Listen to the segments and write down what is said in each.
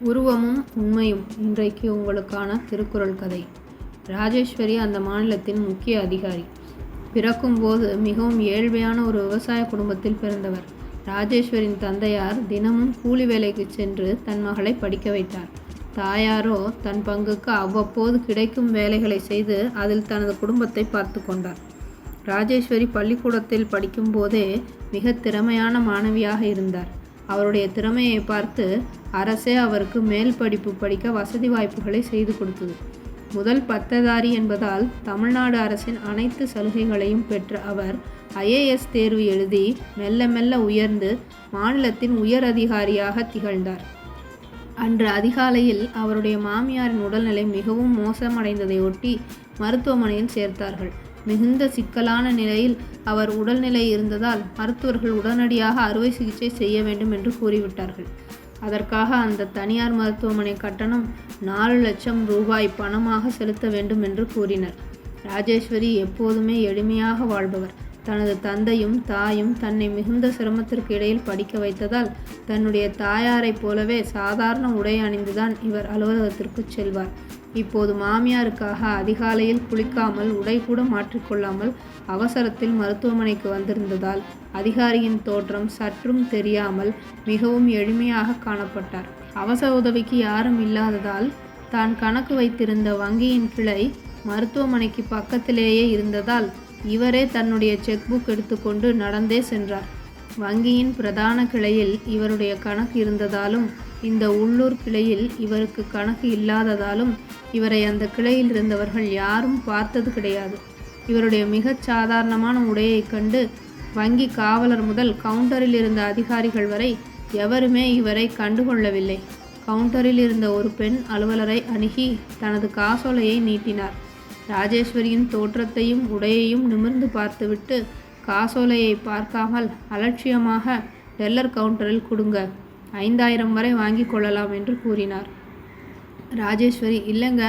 உருவமும் உண்மையும் இன்றைக்கு உங்களுக்கான திருக்குறள் கதை. ராஜேஸ்வரி அந்த மாநிலத்தின் முக்கிய அதிகாரி. பிறக்கும்போது மிகவும் ஏழ்மையான ஒரு விவசாய குடும்பத்தில் பிறந்தவர். ராஜேஸ்வரின் தந்தையார் தினமும் கூலி வேலைக்கு சென்று தன் மகளை படிக்க வைத்தார். தாயாரோ தன் பங்குக்கு அவ்வப்போது கிடைக்கும் வேலைகளை செய்து அதில் தனது குடும்பத்தை பார்த்து கொண்டார். ராஜேஸ்வரி பள்ளிக்கூடத்தில் படிக்கும்போதே மிக திறமையான மாணவியாக இருந்தார். அவருடைய திறமையை பார்த்து அரசே அவருக்கு மேல் படிப்பு படிக்க வசதி வாய்ப்புகளை செய்து கொடுத்தது. முதல் பத்ததாரி என்பதால் தமிழ்நாடு அரசின் அனைத்து சலுகைகளையும் பெற்ற அவர் ஐஏஎஸ் தேர்வு எழுதி மெல்ல மெல்ல உயர்ந்து மாநிலத்தின் உயர் அதிகாரியாக திகழ்ந்தார். அன்று அதிகாலையில் அவருடைய மாமியாரின் உடல்நிலை மிகவும் மோசமடைந்ததை ஒட்டி மருத்துவமனையில் சேர்த்தார்கள். மிகுந்த சிக்கலான நிலையில் அவர் உடல்நிலை இருந்ததால் மருத்துவர்கள் உடனடியாக அறுவை சிகிச்சை செய்ய வேண்டும் என்று கூறிவிட்டார்கள். அதற்காக அந்த தனியார் மருத்துவமனை கட்டணம் நாலு லட்சம் ரூபாய் பணமாக செலுத்த வேண்டும் என்று கூறினர். ராஜேஸ்வரி எப்போதுமே எளிமையாக வாழ்பவர். தனது தந்தையும் தாயும் தன்னை மிகுந்த சிரமத்திற்கு இடையில் படிக்க வைத்ததால் தன்னுடைய தாயாரைப் போலவே சாதாரண உடை அணிந்துதான் இவர் அலுவலகத்திற்கு செல்வார். இப்போது மாமியாருக்காக அதிகாலையில் குளிக்காமல் உடை கூட மாற்றிக்கொள்ளாமல் அவசரத்தில் மருத்துவமனைக்கு வந்திருந்ததால் அதிகாரியின் தோற்றம் சற்றும் தெரியாமல் மிகவும் எளிமையாக காணப்பட்டார். அவசர உதவிக்கு யாரும் இல்லாததால் தான் கணக்கு வைத்திருந்த வங்கியின் கிளை மருத்துவமனைக்கு பக்கத்திலேயே இருந்ததால் இவரே தன்னுடைய செக் புக் எடுத்துக்கொண்டு நடந்தே சென்றார். வங்கியின் பிரதான கிளையில் இவருடைய கணக்கு இருந்ததாலும் இந்த உள்ளூர் கிளையில் இவருக்கு கணக்கு இல்லாததாலும் இவரை அந்த கிளையில் இருந்தவர்கள் யாரும் பார்த்தது கிடையாது. இவருடைய மிகச் சாதாரணமான உடையைக் கண்டு வங்கி காவலர் முதல் கவுண்டரில் இருந்த அதிகாரிகள் வரை எவருமே இவரை கண்டுகொள்ளவில்லை. கவுண்டரில் இருந்த ஒரு பெண் அலுவலரை அணுகி தனது காசோலையை நீட்டினார். ராஜேஸ்வரியின் தோற்றத்தையும் உடையையும் நிமிர்ந்து பார்த்துவிட்டு காசோலையை பார்க்காமல் அலட்சியமாக டெல்லர் கவுண்டரில் கொடுங்க. ஐந்தாயிரம் வரை வாங்கி கொள்ளலாம் என்று கூறினார். ராஜேஸ்வரி இல்லைங்க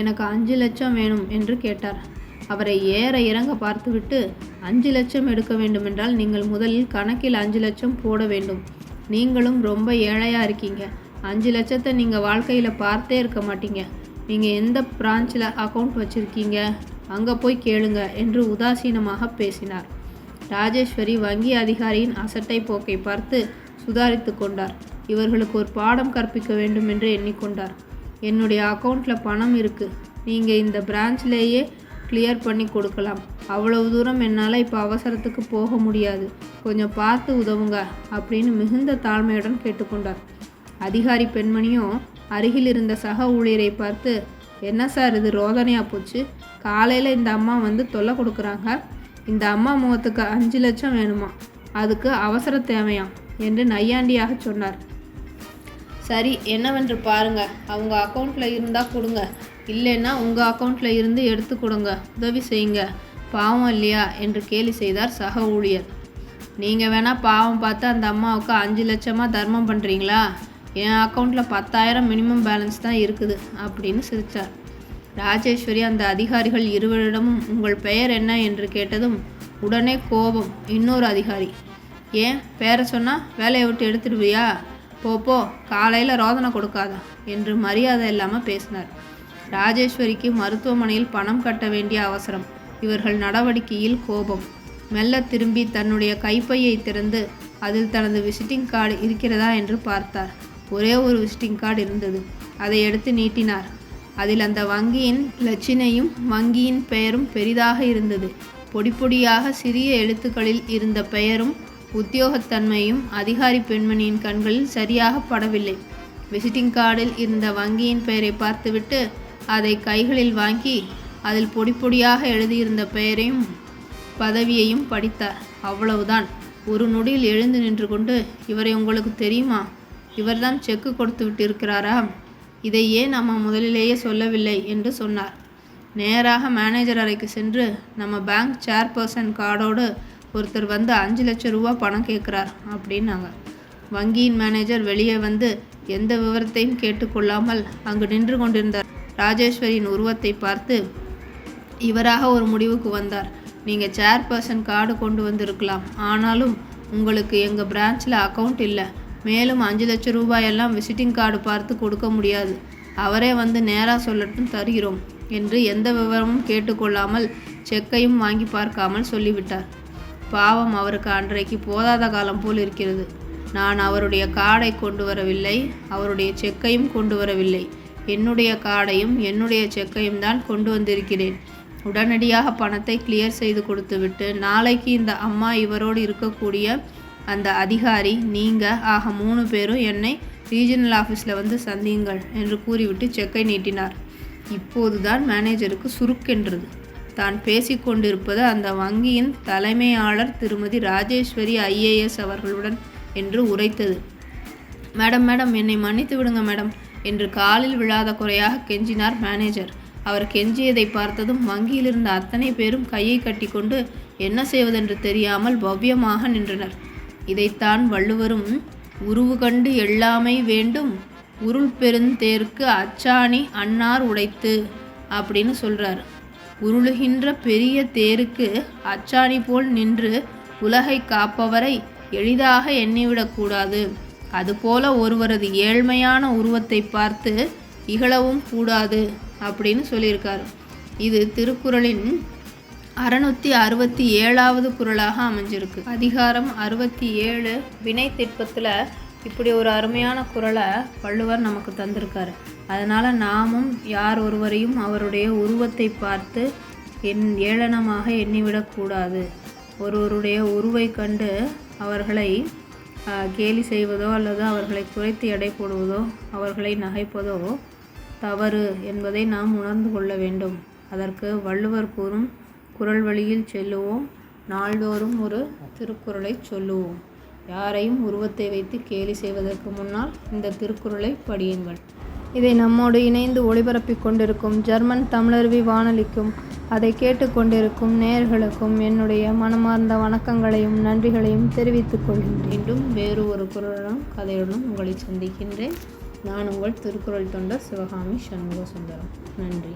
எனக்கு அஞ்சு லட்சம் வேணும் என்று கேட்டார். அவரை ஏற இறங்க பார்த்துவிட்டு அஞ்சு லட்சம் எடுக்க வேண்டுமென்றால் நீங்கள் முதலில் கணக்கில் அஞ்சு லட்சம் போட வேண்டும். நீங்களும் ரொம்ப ஏழையாக இருக்கீங்க. அஞ்சு லட்சத்தை நீங்கள் வாழ்க்கையில் பார்த்தே இருக்க மாட்டீங்க. நீங்கள் எந்த பிரான்ச்சில் அக்கௌண்ட் வச்சுருக்கீங்க? அங்கே போய் கேளுங்க என்று உதாசீனமாக பேசினார். ராஜேஸ்வரி வங்கி அதிகாரியின் அசட்டை போக்கை பார்த்து சுதாரித்து கொண்டார். இவர்களுக்கு ஒரு பாடம் கற்பிக்க வேண்டும் என்று எண்ணிக்கொண்டார். என்னுடைய அக்கௌண்ட்டில் பணம் இருக்குது நீங்கள் இந்த பிரான்ச்லேயே கிளியர் பண்ணி கொடுக்கலாம். அவ்வளவு தூரம் என்னால் இப்போ அவசரத்துக்கு போக முடியாது. கொஞ்சம் பார்த்து உதவுங்க அப்படின்னு மிகுந்த தாழ்மையுடன் கேட்டுக்கொண்டார். அதிகாரி பெண்மணியும் அருகில் இருந்த சக ஊழியரை பார்த்து என்ன சார் இது ரோதனையாக போச்சு? காலையில் இந்த அம்மா வந்து தொல்லை கொடுக்குறாங்க. இந்த அம்மா முகத்துக்கு அஞ்சு லட்சம் வேணுமா? அதுக்கு அவசர தேவையாம் என்று நையாண்டியாக சொன்னார். சரி என்னவென்று பாருங்க. அவங்க அக்கௌண்ட்டில் இருந்தால் கொடுங்க. இல்லைன்னா உங்கள் அக்கௌண்ட்டில் இருந்து எடுத்து கொடுங்க. உதவி செய்யுங்க. பாவம் இல்லையா? என்று கேலி செய்தார் சக ஊழியர். நீங்கள் வேணால் பாவம் பார்த்து அந்த அம்மாவுக்கு அஞ்சு லட்சமாக தர்மம் பண்ணுறீங்களா என் அக்கௌண்ட்டில் பத்தாயிரம் மினிமம் பேலன்ஸ் தான் இருக்குது அப்படின்னு சிரித்தார் ராஜேஸ்வரி அந்த அதிகாரிகள் இருவரிடமும் உங்கள் பெயர் என்ன? என்று கேட்டதும் உடனே கோபம் இன்னொரு அதிகாரி. ஏன்? பேரை சொன்னால் வேலையை விட்டு எடுத்துடுவியா? போப்போ காலையில் ரோதனை கொடுக்காதா என்று மரியாதை இல்லாமல் பேசினார். ராஜேஸ்வரிக்கு மருத்துவமனையில் பணம் கட்ட வேண்டிய அவசரம் இவர்கள் நடவடிக்கையில் கோபம். மெல்ல திரும்பி தன்னுடைய கைப்பையை திறந்து அதில் தனது விசிட்டிங் கார்டு இருக்கிறதா? என்று பார்த்தார். ஒரே ஒரு விசிட்டிங் கார்டு இருந்தது. அதை எடுத்து நீட்டினார். அதில் அந்த வங்கியின் லட்சினையும் வங்கியின் பெயரும் பெரிதாக இருந்தது. பொடிப்பொடியாக சிறிய எழுத்துக்களில் இருந்த பெயரும் உத்தியோகத்தன்மையும் அதிகாரி பெண்மணியின் கண்களில் சரியாக படவில்லை. விசிட்டிங் கார்டில் இருந்த வங்கியின் பெயரை பார்த்துவிட்டு அதை கைகளில் வாங்கி அதில் பொடிப்பொடியாக எழுதியிருந்த பெயரையும் பதவியையும் படித்தார். அவ்வளவுதான். ஒரு நொடியில் எழுந்து நின்று கொண்டு இவரை உங்களுக்கு தெரியுமா? இவர்தான் செக்கு கொடுத்து விட்டிருக்கிறாரா? இதை ஏன் நம்ம முதலிலேயே சொல்லவில்லை என்று சொன்னார். நேராக மேனேஜர் அறைக்கு சென்று நம்ம பேங்க் சேர்பர்சன் கார்டோடு ஒருத்தர் வந்து அஞ்சு லட்சம் ரூபா பணம் கேட்குறார் அப்படின்னாங்க. வங்கியின் மேனேஜர் வெளியே வந்து எந்த விவரத்தையும் கேட்டுக்கொள்ளாமல் அங்கு நின்று கொண்டிருந்த ராஜேஸ்வரியின் உருவத்தை பார்த்து இவராக ஒரு முடிவுக்கு வந்தார். நீங்கள் சேர்பர்சன் கார்டு கொண்டு வந்திருக்கலாம். ஆனாலும் உங்களுக்கு எங்கள் பிரான்ச்சில் அக்கௌண்ட் இல்லை. மேலும் அஞ்சு லட்சம் ரூபாயெல்லாம் விசிட்டிங் கார்டு பார்த்து கொடுக்க முடியாது. அவரே வந்து நேராக சொல்லட்டும் தருகிறோம் என்று எந்த விவரமும் கேட்டுக்கொள்ளாமல் செக்கையும் வாங்கி பார்க்காமல் சொல்லிவிட்டார். பாவம் அவருக்கு அன்றைக்கு போதாத காலம் போல் இருக்கிறது. நான் அவருடைய கார்டை கொண்டு வரவில்லை அவருடைய செக்கையும் கொண்டு வரவில்லை. என்னுடைய கார்டையும் என்னுடைய செக்கையும் தான் கொண்டு வந்திருக்கிறேன். உடனடியாக பணத்தை கிளியர் செய்து கொடுத்துவிட்டு நாளைக்கு இந்த அம்மா இவரோடு இருக்கக்கூடிய அந்த அதிகாரி நீங்கள் ஆக மூணு பேரும் என்னை ரீஜனல் ஆஃபீஸில் வந்து சந்தியுங்கள் என்று கூறிவிட்டு செக்கை நீட்டினார். இப்போதுதான் மேனேஜருக்கு சுருக்கென்றது தான் பேசிக்கொண்டிருப்பது அந்த வங்கியின் தலைமையாளர் திருமதி ராஜேஸ்வரி ஐஏஎஸ் அவர்களுடன் என்று உரைத்தது. மேடம் மேடம் என்னை மன்னித்து விடுங்க மேடம் என்று காலில் விழாத குறையாக கெஞ்சினார் மேனேஜர் அவர் கெஞ்சியதை பார்த்ததும் வங்கியில் இருந்த அத்தனை பேரும் கையை கட்டிக்கொண்டு என்ன செய்வதென்று தெரியாமல் பவ்யமாக நின்றனர். இதைத்தான் வள்ளுவரும் உருவு கண்டு எல்லாமை வேண்டும் உருள் பெருந்தேருக்கு அச்சாணி அன்னார் உடைத்து அப்படின்னு சொல்கிறார் உருளுகின்ற பெரிய தேருக்கு அச்சாணி போல் நின்று உலகை காப்பவரை எளிதாக எண்ணிவிடக்கூடாது அதுபோல ஒருவரது ஏழ்மையான உருவத்தை பார்த்து இகழவும் கூடாது அப்படின்னு சொல்லியிருக்கார். இது திருக்குறளின் அறநூற்றி அறுபத்தி ஏழாவது குரலாக அமைஞ்சிருக்கு. அதிகாரம் அறுபத்தி ஏழு வினை திட்பத்தில் இப்படி ஒரு அருமையான குரலை வள்ளுவர் நமக்கு தந்திருக்காரு. அதனால் நாமும் யார் ஒருவரையும் அவருடைய உருவத்தை பார்த்து என் ஏளனமாக எண்ணிவிடக்கூடாது ஒருவருடைய உருவை கண்டு அவர்களை கேலி செய்வதோ அல்லது அவர்களை குறைத்து எடை போடுவதோ அவர்களை நகைப்பதோ தவறு என்பதை நாம் உணர்ந்து கொள்ள வேண்டும். அதற்கு வள்ளுவர் கூறும் குறள் வழியில் செல்லுவோம். நாள்தோறும் ஒரு திருக்குறளை சொல்லுவோம். யாரையும் உருவத்தை வைத்து கேலி செய்வதற்கு முன்னால் இந்த திருக்குறளை படியுங்கள். இதை நம்மோடு இணைந்து ஒளிபரப்பிக் கொண்டிருக்கும் ஜெர்மன் தமிழருவி வானொலிக்கும் அதை கேட்டுக்கொண்டிருக்கும் நேயர்களுக்கும் என்னுடைய மனமார்ந்த வணக்கங்களையும் நன்றிகளையும் தெரிவித்துக் கொள்கின்றேன். மீண்டும் வேறு ஒரு குரலுடன் கதையுடன் உங்களை சந்திக்கின்றேன். நான் உங்கள் திருக்குறள் தொண்டர் சிவகாமி சண்முக சுந்தரம் நன்றி.